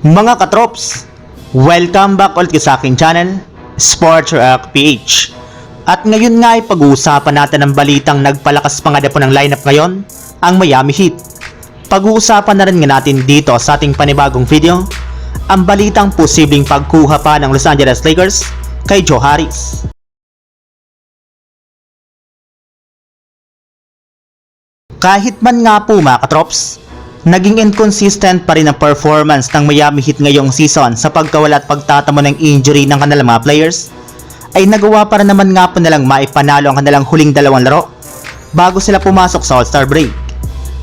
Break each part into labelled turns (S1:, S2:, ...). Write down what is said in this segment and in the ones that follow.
S1: Mga katrops, welcome back ulit sa aking channel, Sports Rock PH. At ngayon nga ay pag-uusapan natin ang balitang nagpalakas pa nga na ng lineup ngayon, ang Miami Heat. Pag-uusapan na rin nga natin dito sa ating panibagong video, ang balitang posibleng pagkuha pa ng Los Angeles Lakers kay Joe Harris. Kahit man nga po mga katrops, naging inconsistent pa rin ang performance ng Miami Heat ngayong season sa pagkawala at pagtatamo ng injury ng kanilang mga players, ay nagawa pa rin naman nga po nilang maipanalo ang kanilang huling dalawang laro bago sila pumasok sa All-Star break.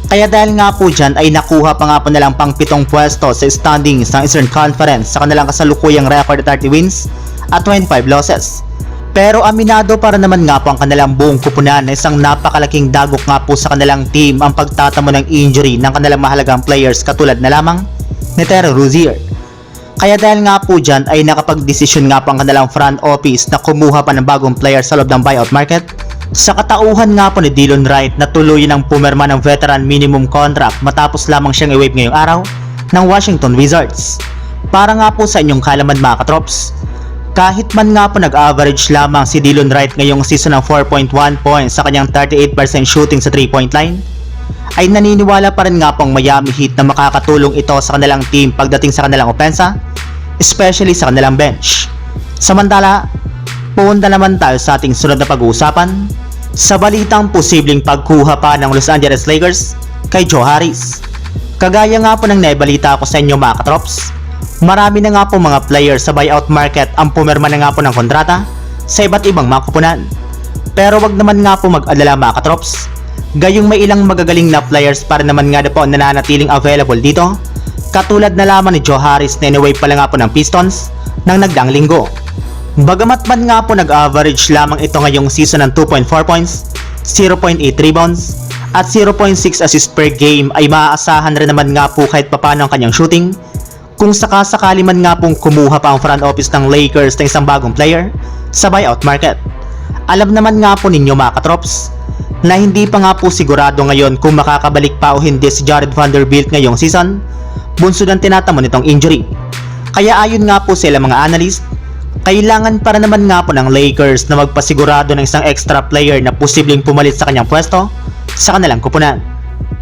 S1: Kaya dahil nga po dyan ay nakuha pa nga po nilang pang pitong pwesto sa standings ng Eastern Conference sa kanilang kasalukuyang record at 30 wins at 25 losses. Pero aminado para naman nga po ang kanilang buong kupunan na isang napakalaking dagok nga po sa kanilang team ang pagtatamo ng injury ng kanilang mahalagang players katulad na lamang ni Terry Rozier. Kaya dahil nga po dyan ay nakapag-desisyon nga po ang kanilang front office na kumuha pa ng bagong player sa loob ng buyout market sa katauhan nga po ni Dillon Wright na tuloy ng pumirma ng veteran minimum contract matapos lamang siyang i-waive ngayong araw ng Washington Wizards. Para nga po sa inyong kalaman mga katrops, kahit man nga po nag-average lamang si Dillon Wright ngayong season ng 4.1 points sa kanyang 38% shooting sa 3-point line, ay naniniwala pa rin nga po ang Miami Heat na makakatulong ito sa kanilang team pagdating sa kanilang opensa, especially sa kanilang bench. Samantala, punta naman tayo sa ating sunod na pag-uusapan sa balitang posibleng pagkuha pa ng Los Angeles Lakers kay Joe Harris. Kagaya nga po ng naibalita ko sa inyo mga katrops, marami na nga po mga players sa buyout market ang pumirma na nga po ng kontrata sa iba't ibang mga kupunan. Pero wag naman nga po mag-alala mga katrops, gayong may ilang magagaling na players para naman nga na po nananatiling available dito, katulad na lamang ni Joe Harris na anyway pala nga po ng Pistons ng nagdang linggo. Bagamat man nga po nag-average lamang ito ngayong season ng 2.4 points, 0.8 rebounds, at 0.6 assists per game ay maaasahan rin naman nga po kahit papano ang kanyang shooting kung sakasakali man nga pong kumuha pa ang front office ng Lakers ng isang bagong player sa buyout market. Alam naman nga po ninyo mga katrops na hindi pa nga po sigurado ngayon kung makakabalik pa o hindi si Jared Vanderbilt ngayong season bunso ng tinatamo nitong injury. Kaya ayon nga po sila mga analyst, kailangan para naman nga po ng Lakers na magpasigurado ng isang extra player na posibleng pumalit sa kanyang pwesto sa kanilang kupunan.